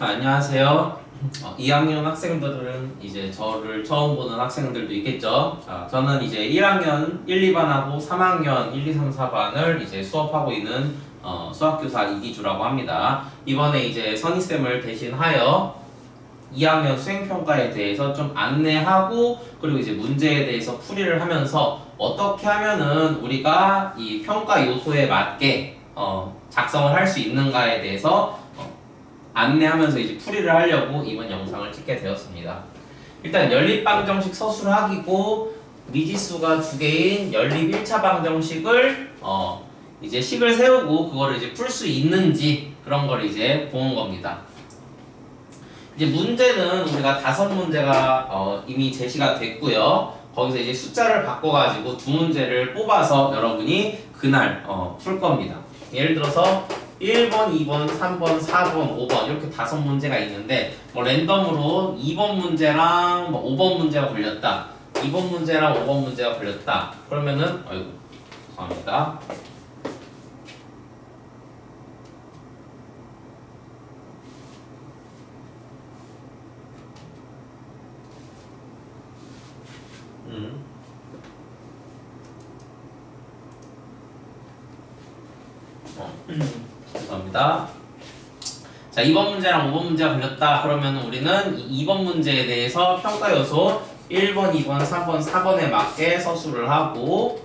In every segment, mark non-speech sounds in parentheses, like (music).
아, 안녕하세요. 어, 2학년 학생들은 이제 저를 처음 보는 학생들도 있겠죠. 자, 저는 이제 1학년 1, 2반하고 3학년 1, 2, 3, 4반을 이제 수업하고 있는 어, 수학교사 이기주라고 합니다. 이번에 이제 선희쌤을 대신하여 2학년 수행평가에 대해서 좀 안내하고 그리고 이제 문제에 대해서 풀이를 하면서 어떻게 하면은 우리가 이 평가 요소에 맞게 어, 작성을 할 수 있는가에 대해서 어, 안내하면서 이제 풀이를 하려고 이번 영상을 찍게 되었습니다. 일단 연립 방정식 서술하기고 미지수가 두 개인 연립 1차 방정식을 어, 이제 식을 세우고 그거를 이제 풀 수 있는지 그런 걸 이제 보는 겁니다. 이제 문제는 우리가 다섯 문제가 어, 이미 제시가 됐고요. 거기서 이제 숫자를 바꿔가지고 두 문제를 뽑아서 여러분이 그날 어, 풀 겁니다. 예를 들어서 1번, 2번, 3번, 4번, 5번 이렇게 다섯 문제가 있는데 뭐 랜덤으로 2번 문제랑 뭐 5번 문제가 걸렸다. 2번 문제랑 5번 문제가 걸렸다. 그러면은 아이고 죄송합니다. 음. 어, 죄송합니다. 자, 2번 문제랑 5번 문제가 걸렸다. 그러면 우리는 이 2번 문제에 대해서 평가 요소 1번, 2번, 3번, 4번에 맞게 서술을 하고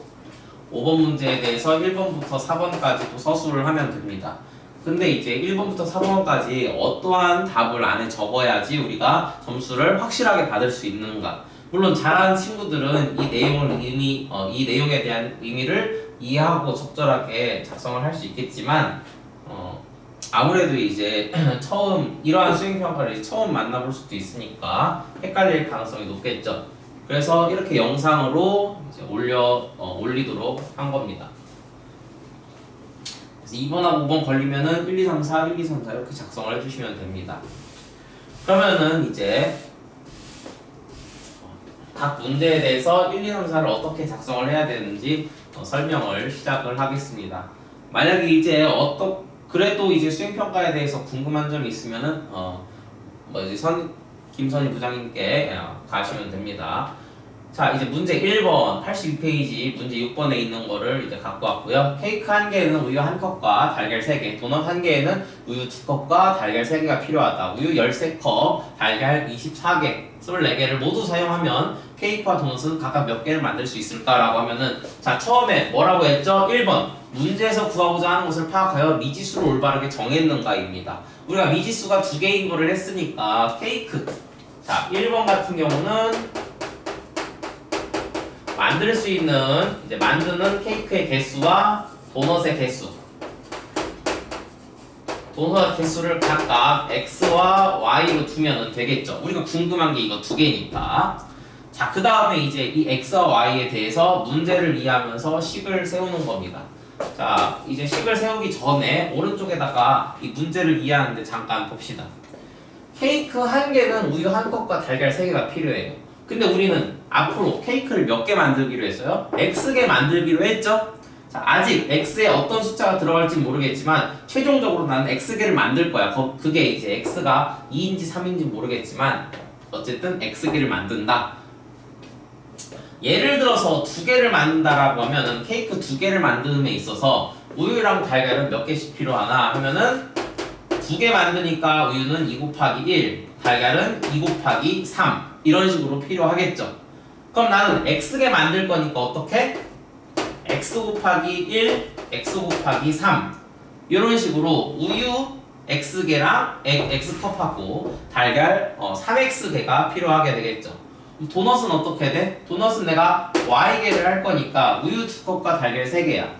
5번 문제에 대해서 1번부터 4번까지 또 서술을 하면 됩니다. 근데 이제 1번부터 4번까지 어떠한 답을 안에 적어야지 우리가 점수를 확실하게 받을 수 있는가? 물론 잘하는 친구들은 이 내용을 의미, 어, 이 내용에 대한 의미를 이해하고 적절하게 작성을 할 수 있겠지만, 어, 아무래도 이제 (clears throat) 처음 이러한 수행 평가를 처음 만나볼 수도 있으니까 헷갈릴 가능성이 높겠죠. 그래서 이렇게 영상으로 올려 어, 올리도록 한 겁니다. 그래서 2번하고 5번 걸리면은 1, 2, 3, 4, 1, 2, 3, 4 이렇게 작성을 해주시면 됩니다. 그러면은 이제 각 문제에 대해서 1, 2, 3, 4를 어떻게 작성을 해야 되는지 어, 설명을 시작을 하겠습니다. 만약에 이제 어떤 그래도 이제 수행 평가에 대해서 궁금한 점이 있으면은 어뭐 이제 선 김선희 부장님께 어, 가시면 됩니다. 자 이제 문제 1번 82페이지 문제 6번에 있는 거를 이제 갖고 왔고요. 케이크 한 개에는 우유 한 컵과 달걀 3개, 도넛 한 개에는 우유 2컵과 달걀 3개가 필요하다. 우유 13컵, 달걀 24개, 24개를 모두 사용하면 케이크와 도넛은 각각 몇 개를 만들 수 있을까라고 하면은 자 처음에 뭐라고 했죠? 1번 문제에서 구하고자 하는 것을 파악하여 미지수를 올바르게 정했는가입니다. 우리가 미지수가 두 개인 거를 했으니까 케이크 자 1번 같은 경우는 만들 수 있는 이제 만드는 케이크의 개수와 도넛의 개수 도넛 개수를 각각 x와 y로 두면 되겠죠. 우리가 궁금한 게 이거 두 개니까. 자, 그 다음에 이제 이 x와 y에 대해서 문제를 이해하면서 식을 세우는 겁니다. 자, 이제 식을 세우기 전에 오른쪽에다가 이 문제를 이해하는데 잠깐 봅시다. 케이크 한 개는 우유 한 컵과 달걀 세 개가 필요해요. 근데 우리는 앞으로 케이크를 몇 개 만들기로 했어요? X개 만들기로 했죠? 자, 아직 X에 어떤 숫자가 들어갈지 모르겠지만 최종적으로 나는 X개를 만들 거야. 거- 그게 이제 X가 2인지 3인지 모르겠지만 어쨌든 X개를 만든다. 예를 들어서 두 개를 만든다라고 하면은 케이크 두 개를 만드는 데 있어서 우유랑 달걀은 몇 개씩 필요하나 하면은 두 개 만드니까 우유는 2 곱하기 1, 달걀은 2 곱하기 3 이런 식으로 필요하겠죠. 그럼 나는 x개 만들 거니까 어떻게? x 곱하기 1, x 곱하기 3 이런 식으로 우유 x개랑 x컵하고 달걀 어, 3x개가 필요하게 되겠죠. 그럼 도넛은 어떻게 돼? 도넛은 내가 y개를 할 거니까 우유 2컵과 달걀 3개야.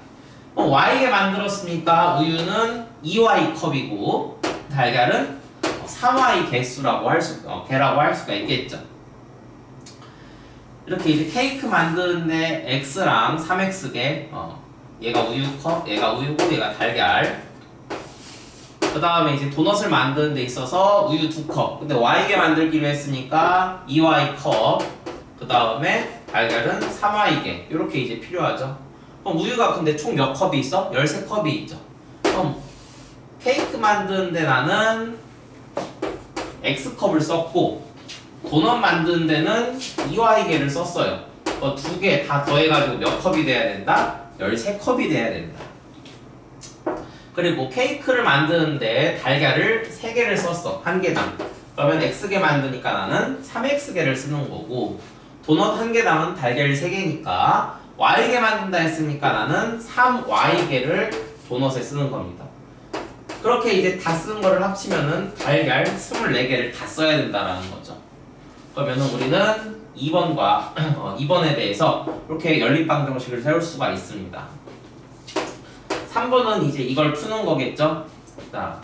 어, y개 만들었으니까 우유는 2y 컵이고 달걀은 3y 개수라고 할 수, 어, 개라고 할 수가 있겠죠. 이렇게 이제 케이크 만드는데 x랑 3x개, 어, 얘가 우유 컵, 얘가 우유고 얘가 달걀. 그 다음에 이제 도넛을 만드는 데 있어서 우유 2컵. 근데 y개 만들기로 했으니까 2y 컵. 그 다음에 달걀은 3y개. 이렇게 이제 필요하죠. 그럼 우유가 근데 총 몇 컵이 있어? 13컵이 있죠. 그럼 케이크 만드는데 나는 X컵을 썼고 도넛 만드는 데는 2Y개를 썼어요. 어, 두개 다 더해가지고 몇 컵이 돼야 된다? 13컵이 돼야 된다. 그리고 케이크를 만드는데 달걀을 3개를 썼어. 한 개당. 그러면 X개 만드니까 나는 3X개를 쓰는 거고 도넛 한 개당은 달걀 3개니까 Y개 만든다 했으니까 나는 3Y개를 도넛에 쓰는 겁니다. 그렇게 이제 다 쓰는 거를 합치면은 달걀 24개를 다 써야 된다라는 거죠. 그러면은 우리는 2번과 (clears throat) 어, 2번에 대해서 이렇게 연립방정식을 세울 수가 있습니다. 3번은 이제 이걸 푸는 거겠죠? 자,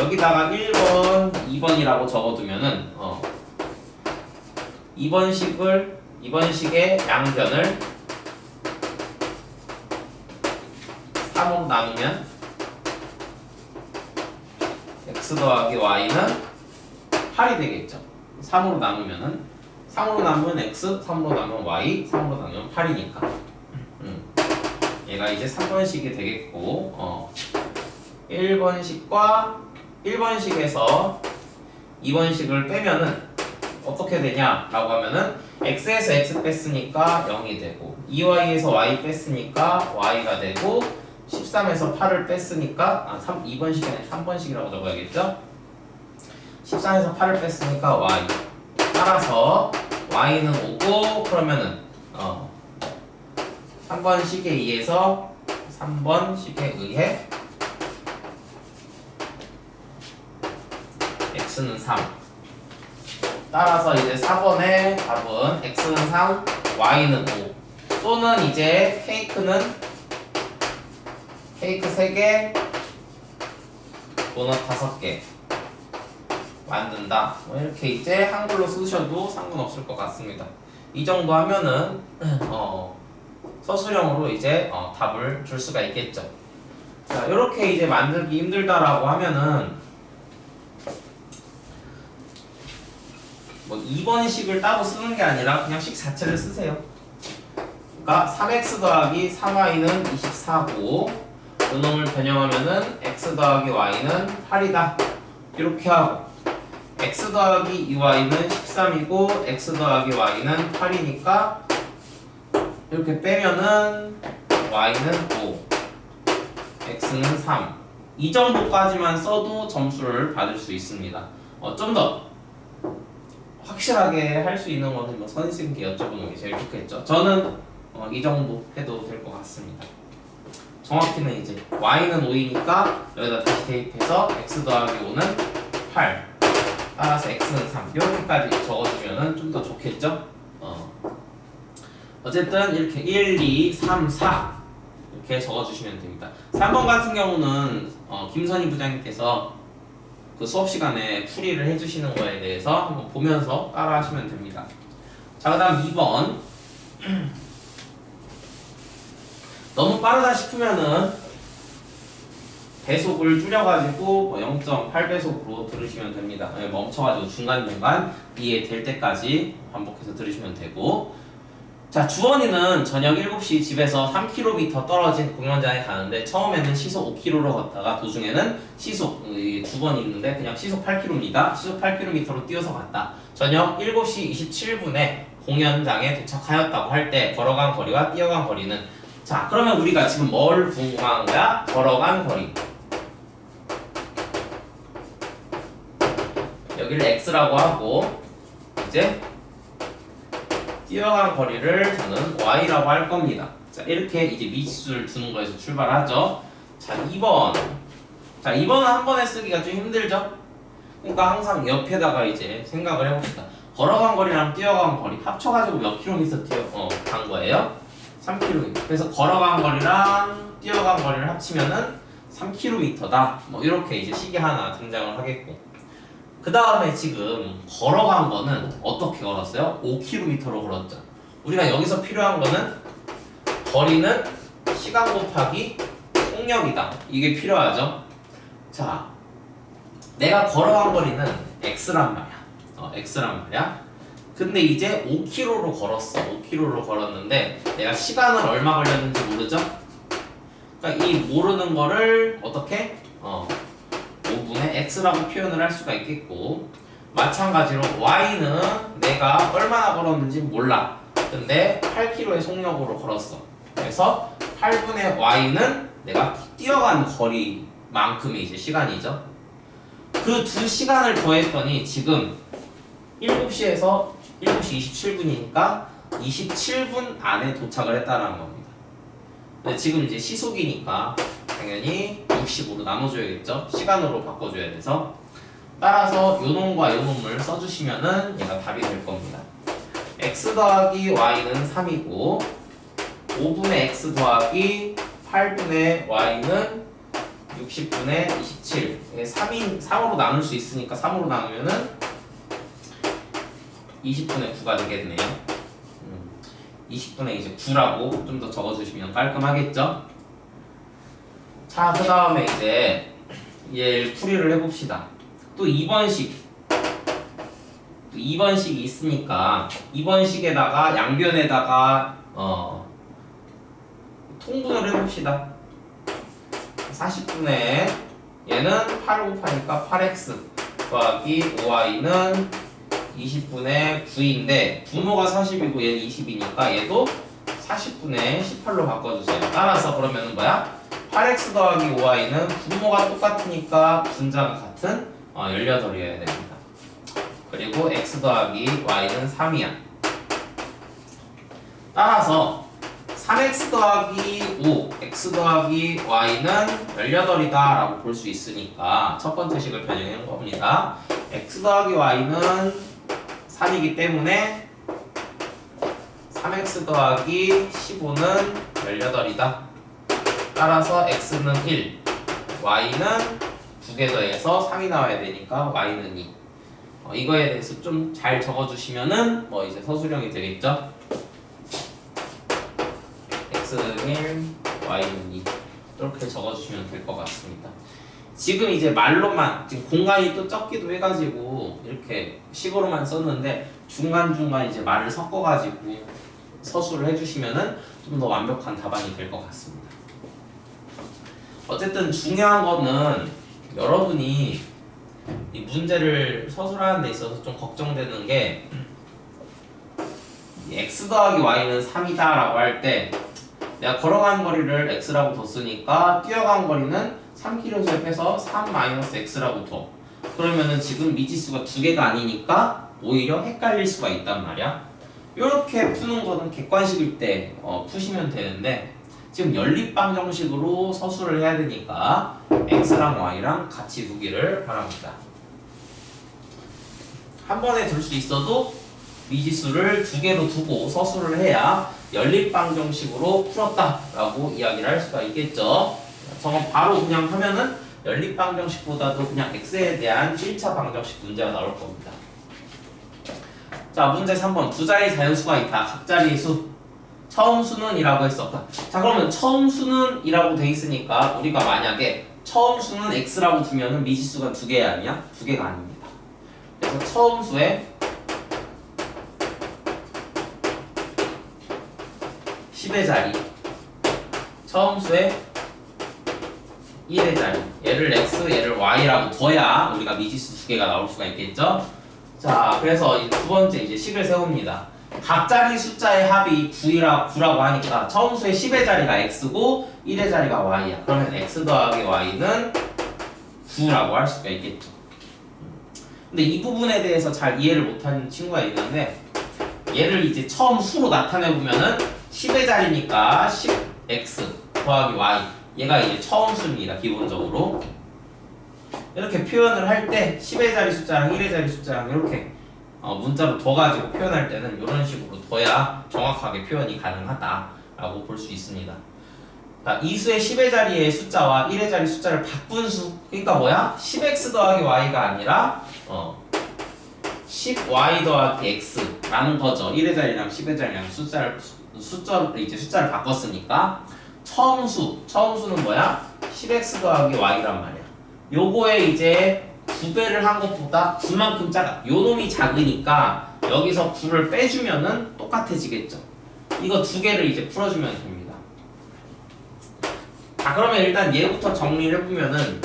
여기다가 1번, 2번이라고 적어두면은 어, 2번 식을 2번 식의 양변을 3으로 나누면 x 더하기 y는 8이 되겠죠. 3으로 나누면은 3으로 나누면 x, 3으로 나누면 y, 3으로 나누면 8이니까. 음. 얘가 이제 3번식이 되겠고 어. 1번식과 1번식에서 2번식을 빼면은 어떻게 되냐라고 하면은 x에서 x 뺐으니까 0이 되고 2y에서 y 뺐으니까 y가 되고 13에서 8을 뺐으니까 아 3, 2번식에는 3번식이라고 적어야겠죠? 13에서 8을 뺐으니까 y 따라서 y는 5고 그러면은 어 3번 식에 의해서 3번 식에 의해 x는 3 따라서 이제 4번의 답은 x는 3 y는 5 또는 이제 케이크는 케이크 3개 도넛 5개 만든다. 뭐 이렇게 이제 한글로 쓰셔도 상관없을 것 같습니다. 이 정도 하면은 어 서술형으로 이제 어, 답을 줄 수가 있겠죠. 자, 이렇게 이제 만들기 힘들다라고 하면은 뭐 2번 식을 따로 쓰는 게 아니라 그냥 식 자체를 쓰세요. 그러니까 3x 더하기 3y는 24고 요놈을 변형하면은 x 더하기 y는 8이다. 이렇게 하고 x 더하기 2y는 13이고 x 더하기 y는 8이니까 이렇게 빼면은 y는 5 x는 3 이 정도까지만 써도 점수를 받을 수 있습니다. 어, 좀 더 확실하게 할 수 있는 거는 뭐 선생님께 여쭤보는 게 제일 좋겠죠. 저는 어, 이 정도 해도 될 것 같습니다. 정확히는 이제 y는 5이니까 여기다 다시 대입해서 x 더하기 5는 8 따라서 x는 3 이렇게까지 적어주면 좀더 좋겠죠? 어. 어쨌든 이렇게 1, 2, 3, 4 이렇게 적어주시면 됩니다. 3번 같은 경우는 어, 김선희 부장님께서 그 수업 시간에 풀이를 해주시는 거에 대해서 한번 보면서 따라 하시면 됩니다. 자, 그 다음 2번 (clears throat) 너무 빠르다 싶으면은 배속을 줄여가지고 뭐 0.8배속으로 들으시면 됩니다. 네, 멈춰가지고 중간중간 이해될 때까지 반복해서 들으시면 되고 자 주원이는 저녁 7시 집에서 3km 떨어진 공연장에 가는데 처음에는 시속 5km로 걷다가 도중에는 시속 이두번 있는데 그냥 시속 8km입니다. 시속 8km로 뛰어서 갔다. 저녁 7시 27분에 공연장에 도착하였다고 할 때 걸어간 거리와 뛰어간 거리는 자 그러면 우리가 지금 뭘 궁금한 거야? 걸어간 거리 여기를 x라고 하고 이제 뛰어간 거리를 저는 y라고 할 겁니다. 자, 이렇게 이제 미지수를 두는 거에서 출발하죠. 자, 2번. 자, 2번은 한 번에 쓰기가 좀 힘들죠? 그러니까 항상 옆에다가 이제 생각을 해봅시다. 걸어간 거리랑 뛰어간 거리 합쳐가지고 몇 킬로미터 뛰어, 어, 간 거예요? 3km. 그래서 걸어간 거리랑 뛰어간 거리를 합치면은 3km다. 뭐 이렇게 이제 시계 하나 등장을 하겠고. 그 다음에 지금 걸어간 거는 어떻게 걸었어요? 5km로 걸었죠. 우리가 여기서 필요한 거는 거리는 시간 곱하기 속력이다. 이게 필요하죠. 자, 내가 걸어간 거리는 x란 말이야. 어, x란 말이야. 근데 이제 5km로 걸었어. 5km로 걸었는데 내가 시간을 얼마 걸렸는지 모르죠? 그러니까 이 모르는 거를 어떻게? 어, 5분의 x라고 표현을 할 수가 있겠고 마찬가지로 y는 내가 얼마나 걸었는지 몰라. 근데 8km의 속력으로 걸었어. 그래서 8분의 y는 내가 뛰어간 거리만큼의 이제 시간이죠. 그 두 시간을 더했더니 지금 7시에서 7시 27분이니까 27분 안에 도착을 했다는 겁니다. 근데 지금 이제 시속이니까 당연히 65로 나눠줘야겠죠? 시간으로 바꿔줘야 돼서 따라서 요 놈과 요 놈을 써주시면은 얘가 답이 될 겁니다. x 더하기 y는 3이고 5분의 x 더하기 8분의 y는 60분의 27 3인 3으로 나눌 수 있으니까 3으로 나누면은 20분의 9가 되겠네요. 음, 20분의 이제 9라고 좀 더 적어주시면 깔끔하겠죠? 자, 그 다음에 이제 얘 풀이를 해봅시다. 또 2번식. 또 2번식이 있으니까 2번식에다가 양변에다가 어, 통분을 해봅시다. 40분의 얘는 8 곱하니까 8x 더하기 5y는 20분의 9인데 분모가 40이고 얘는 20이니까 얘도 40분의 18로 바꿔주세요. 따라서 그러면은 뭐야? 8x 더하기 5y는 분모가 똑같으니까 분자가 같은 어, 18이어야 됩니다. 그리고 x 더하기 y는 3이야. 따라서 3x 더하기 5, x 더하기 y는 18이다 라고 볼 수 있으니까 첫 번째 식을 변형한 겁니다. x 더하기 y는 3이기 때문에 3x 더하기 15는 18이다. 따라서 x는 1, y는 2개 더해서 3이 나와야 되니까 y는 2. 어, 이거에 대해서 좀 잘 적어주시면은 뭐 이제 서술형이 되겠죠? x는 1, y는 2 이렇게 적어주시면 될 것 같습니다. 지금 이제 말로만 지금 공간이 또 적기도 해가지고 이렇게 식으로만 썼는데 중간 중간 이제 말을 섞어가지고 서술을 해주시면은 좀 더 완벽한 답안이 될 것 같습니다. 어쨌든 중요한 거는 여러분이 이 문제를 서술하는 데 있어서 좀 걱정되는 게이 x 더하기 y는 3이다 라고 할 때 내가 걸어간 거리를 x라고 뒀으니까 뛰어간 거리는 3km에서 빼서 3 x라고 둬. 그러면은 지금 미지수가 두 개가 아니니까 오히려 헷갈릴 수가 있단 말이야. 이렇게 푸는 거는 객관식일 때 어, 푸시면 되는데 지금 연립방 정식으로 서술을 해야 되니까 x랑 y랑 같이 두기를 바랍니다. 한 번에 둘 수 있어도 미지수를 두 개로 두고 서술을 해야 연립방 정식으로 풀었다라고 이야기를 할 수가 있겠죠. 저거 바로 그냥 하면은 연립방 정식보다도 그냥 x에 대한 1차 방정식 문제가 나올 겁니다. 자 문제 3번 두 자리 자연수가 있다. 각 자리의 수. 처음 수는 이라고 했었다. 자 그러면 처음 수는 이라고 돼 있으니까 우리가 만약에 처음 수는 x라고 두면은 미지수가 두개 아니야? 두 개가 아닙니다. 그래서 처음 수에 10의 자리 처음 수에 1의 자리 얘를 x 얘를 y라고 둬야 우리가 미지수 두 개가 나올 수가 있겠죠? 자 그래서 이두 번째 이제 식을 세웁니다. 각 자리 숫자의 합이 9이라, 9라고 하니까 처음 수의 10의 자리가 x고 1의 자리가 y야. 그러면 x 더하기 y는 9라고 할 수가 있겠죠. 근데 이 부분에 대해서 잘 이해를 못하는 친구가 있는데 얘를 이제 처음 수로 나타내 보면은 10의 자리니까 10x 더하기 y 얘가 이제 처음 수입니다. 기본적으로 이렇게 표현을 할 때 10의 자리 숫자랑 1의 자리 숫자랑 이렇게 어, 문자로 둬가지고 표현할 때는 이런 식으로 둬야 정확하게 표현이 가능하다라고 볼 수 있습니다. 자, 이 수의 10의 자리의 숫자와 1의 자리 숫자를 바꾼 수 그러니까 뭐야? 10x 더하기 y가 아니라 어, 10y 더하기 x라는 거죠. 1의 자리랑 10의 자리랑 숫자를 숫자를 이제 숫자를 바꿨으니까 처음 수 처음 수는 뭐야? 10x 더하기 y란 말이야. 요거에 이제 9배를 한 것보다 9만큼 작아. 요 놈이 작으니까 여기서 9를 빼주면은 똑같아지겠죠. 이거 두 개를 이제 풀어주면 됩니다. 자 그러면 일단 얘부터 정리를 해보면은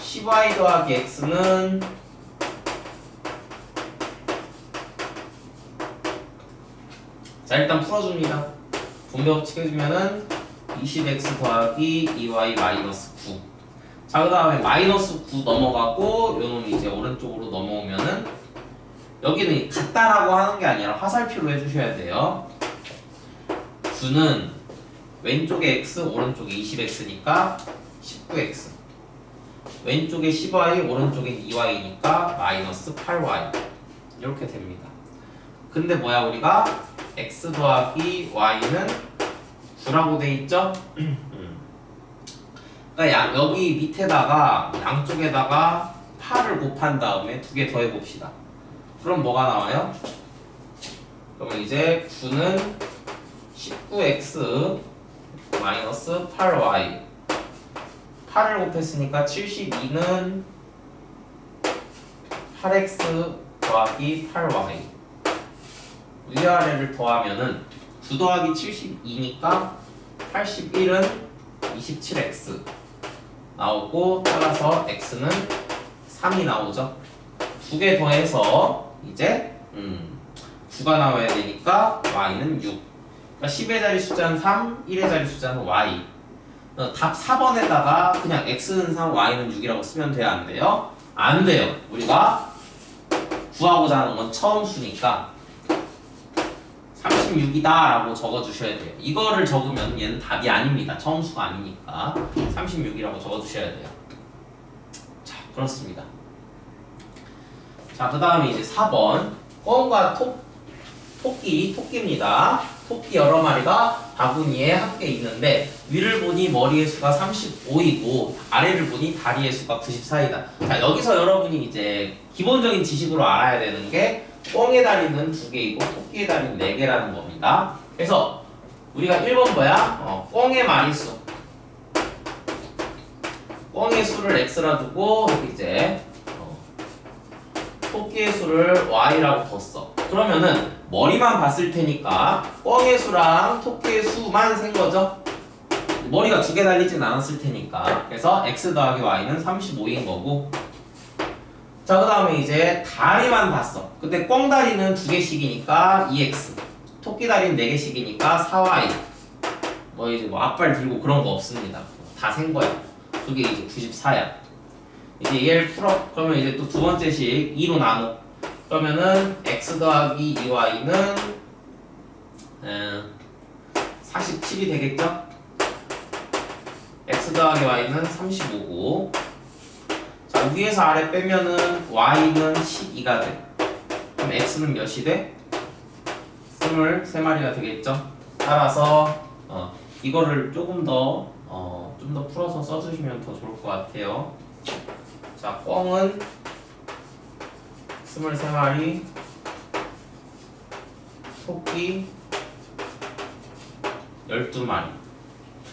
10y 더하기 x는 자 일단 풀어줍니다. 분배법칙 해주면은 20x 더하기 2y 마이너스 9. 자 그 다음에 마이너스 9 넘어가고 요놈 이제 오른쪽으로 넘어오면은 여기는 같다라고 하는 게 아니라 화살표로 해주셔야 돼요. 9는 왼쪽에 x 오른쪽에 20x니까 19x. 왼쪽에 10y 오른쪽에 2y니까 마이너스 8y 이렇게 됩니다. 근데 뭐야 우리가 x 더하기 y는 9라고 돼 있죠? 그러니까 양- 여기 밑에다가 양쪽에다가 8을 곱한 다음에 두 개 더해 봅시다. 그럼 뭐가 나와요? 그러면 이제 9는 19x 마이너스 8y 8을 곱했으니까 72는 8x 더하기 8y 위아래를 더하면은 9 더하기 72니까 81은 27x 나오고 따라서 x는 3이 나오죠. 두 개 더해서 이제 음, 9가 나와야 되니까 y는 6. 그러니까 10의 자리 숫자는 3, 1의 자리 숫자는 y. 어, 답 4번에다가 그냥 x는 3, y는 6이라고 쓰면 돼요, 안 돼요? 안 돼요. 우리가 구하고자 하는 건 처음 수니까 36이다 라고 적어주셔야 돼요. 이거를 적으면 얘는 답이 아닙니다. 처음 수가 아니니까 36이라고 적어주셔야 돼요. 자, 그렇습니다. 자, 그 다음에 이제 4번 꿩과 토, 토끼, 토끼입니다. 토끼 여러 마리가 바구니에 함께 있는데 위를 보니 머리의 수가 35이고 아래를 보니 다리의 수가 94이다. 자, 여기서 여러분이 이제 기본적인 지식으로 알아야 되는 게 꿩의 다리는 두 개이고 토끼의 다리는 네 개라는 겁니다. 그래서 우리가 1번 뭐야? 어, 꿩의 마리수. 꿩의 수를 x라 두고 이제 어, 토끼의 수를 y라고 뒀어. 그러면은 머리만 봤을 테니까 꿩의 수랑 토끼의 수만 센 거죠. 머리가 두 개 달리진 않았을 테니까. 그래서 x 더하기 y는 35인 거고. 자, 그 다음에 이제 다리만 봤어. 근데 꿩 다리는 두 개씩이니까 2x. 토끼 다리는 네 개씩이니까 4y. 뭐 이제 뭐 앞발 들고 그런 거 없습니다. 다 센 거야. 그게 이제 94야. 이제 얘를 풀어. 그러면 이제 또 두 번째 식 2로 나눠. 그러면은 x 더하기 2y는 음, 47이 되겠죠? x 더하기 y는 35고 자 위에서 아래 빼면은 y는 12가 돼. 그럼 x는 몇이 돼? 23마리가 되겠죠? 따라서 어, 이거를 조금 더 어, 좀 더 풀어서 써주시면 더 좋을 것 같아요. 자, 꿩은 23마리, 토끼 12마리.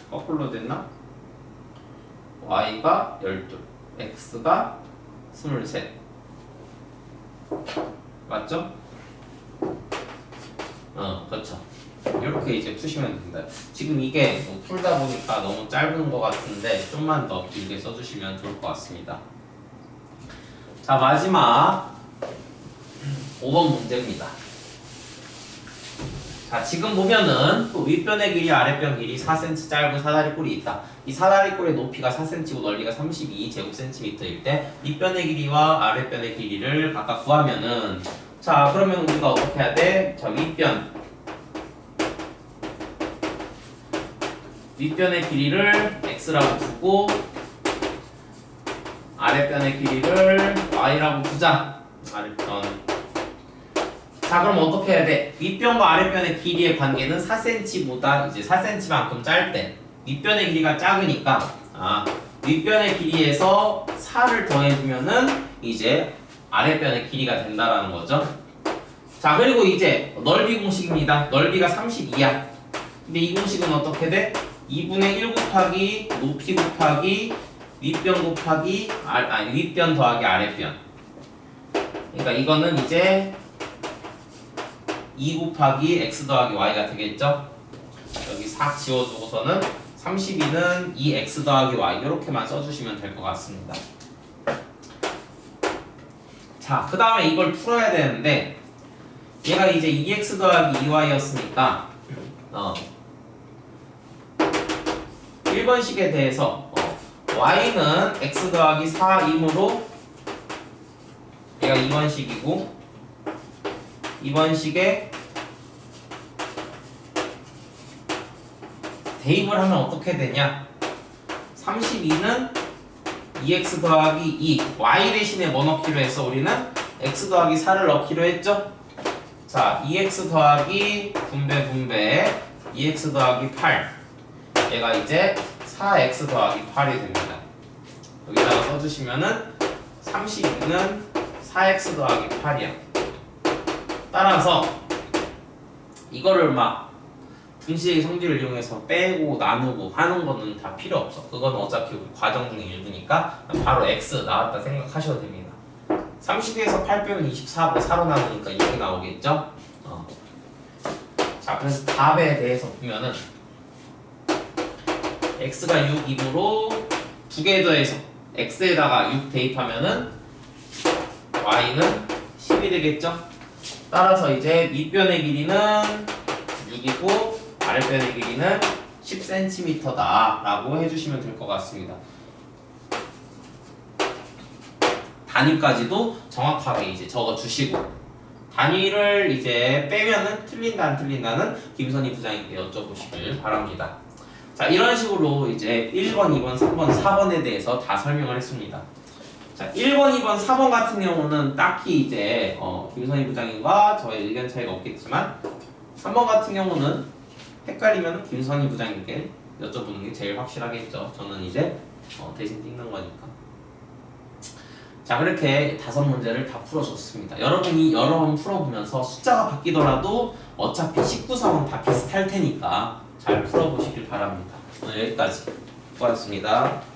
거꾸로 됐나? y가 12, x가 23. 맞죠? 어, 그렇죠. 이렇게 이제 푸시면 됩니다. 지금 이게 뭐 풀다 보니까 너무 짧은 것 같은데 좀만 더 길게 써주시면 좋을 것 같습니다. 자 마지막 5번 문제입니다. 자 지금 보면은 또 윗변의 길이 아랫변 길이 4cm 짧은 사다리 꼴이 있다. 이 사다리 꼴의 높이가 4cm고 넓이가 32 제곱센티미터일 때 윗변의 길이와 아랫변의 길이를 각각 구하면은 자 그러면 우리가 어떻게 해야 돼? 자 윗변 윗변의 길이를 x라고 두고 아랫변의 길이를 y라고 두자. 아랫변. 자 그럼 어떻게 해야 돼? 윗변과 아랫변의 길이의 관계는 4cm보다 이제 4cm만큼 짧대. 윗변의 길이가 작으니까 아 윗변의 길이에서 4를 더해주면은 이제 아랫변의 길이가 된다라는 거죠. 자 그리고 이제 넓이 공식입니다. 넓이가 32야. 근데 이 공식은 어떻게 돼? 2분의 1 곱하기 높이 곱하기 윗변 곱하기 아, 아니 윗변 더하기 아랫변. 그러니까 이거는 이제 2 곱하기 x 더하기 y가 되겠죠? 여기 4 지워두고서는 32는 2x 더하기 y 이렇게만 써주시면 될 것 같습니다. 자, 그 다음에 이걸 풀어야 되는데 얘가 이제 2x 더하기 2y였으니까 어, 1번식에 대해서 어, y는 x 더하기 4이므로 얘가 2번식이고 2번식에 대입을 하면 어떻게 되냐? 32는 2x 더하기 2 y 대신에 뭐 넣기로 했어 우리는 x 더하기 4를 넣기로 했죠? 자 2x 더하기 분배 분배 2x 더하기 8 얘가 이제 4x 더하기 8이 됩니다. 여기다가 써주시면은 32는 4x 더하기 8이야 따라서 이거를 막 분식의 성질을 이용해서 빼고 나누고 하는 거는 다 필요 없어. 그건 어차피 우리 과정 중에 일부니까 바로 x 나왔다 생각하셔도 됩니다. 30에서 8 빼면 24고 4로 나누니까 이렇게 나오겠죠? 어. 자, 그래서 답에 대해서 보면은 x가 6이므로 두 개 더해서 x에다가 6 대입하면은 y는 10이 되겠죠? 따라서 이제 밑변의 길이는 6이고 아랫변의 길이는 10cm다 라고 해주시면 될 것 같습니다. 단위까지도 정확하게 이제 적어 주시고 단위를 이제 빼면은 틀린다 안 틀린다는 김선희 부장님께 여쭤보시길 바랍니다. 자 이런 식으로 이제 1번, 2번, 3번, 4번에 대해서 다 설명을 했습니다 자 1번, 2번, 4번 같은 경우는 딱히 이제 어, 김선희 부장님과 저의 의견 차이가 없겠지만 3번 같은 경우는 헷갈리면 김선희 부장님께 여쭤보는 게 제일 확실하겠죠. 저는 이제 어, 대신 찍는 거니까. 자 그렇게 다섯 문제를 다 풀어줬습니다. 여러분이 여러 번 풀어보면서 숫자가 바뀌더라도 어차피 19성은 다 비슷할 테니까 잘 풀어보시길 바랍니다. 오늘 여기까지 수고하셨습니다.